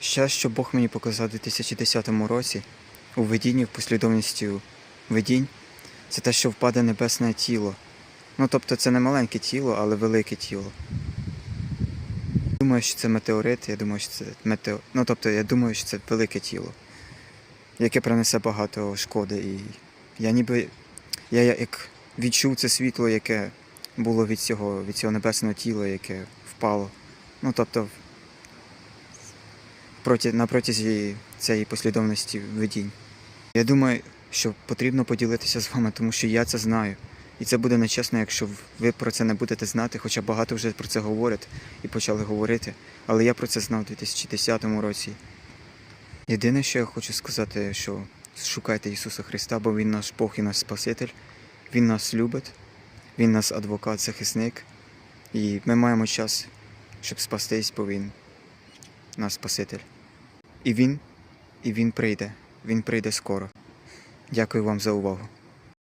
Щас, що Бог мені показав у 2010 році у видінні в послідовності видінь, це те, що впаде небесне тіло. Ну тобто це не маленьке тіло, але велике тіло. Думаю, що це метеорит, я думаю, що це метео... Ну тобто я думаю, що це велике тіло, яке принесе багато шкоди. І я ніби я як відчув це світло, яке було від цього, від цього небесного тіла, яке впало. Ну тобто проти, на протязі цієї послідовності видінь. Я думаю, що потрібно поділитися з вами, тому що я це знаю. І це буде нечесно, якщо ви про це не будете знати, хоча багато вже про це говорять і почали говорити. Але я про це знав у 2010 році. Єдине, що я хочу сказати, що шукайте Ісуса Христа, бо Він наш Бог і наш Спаситель. Він нас любить, Він наш адвокат, захисник. І ми маємо час, щоб спастись, бо Він наш Спаситель. І Він, і Він прийде. Він прийде скоро. Дякую вам за увагу.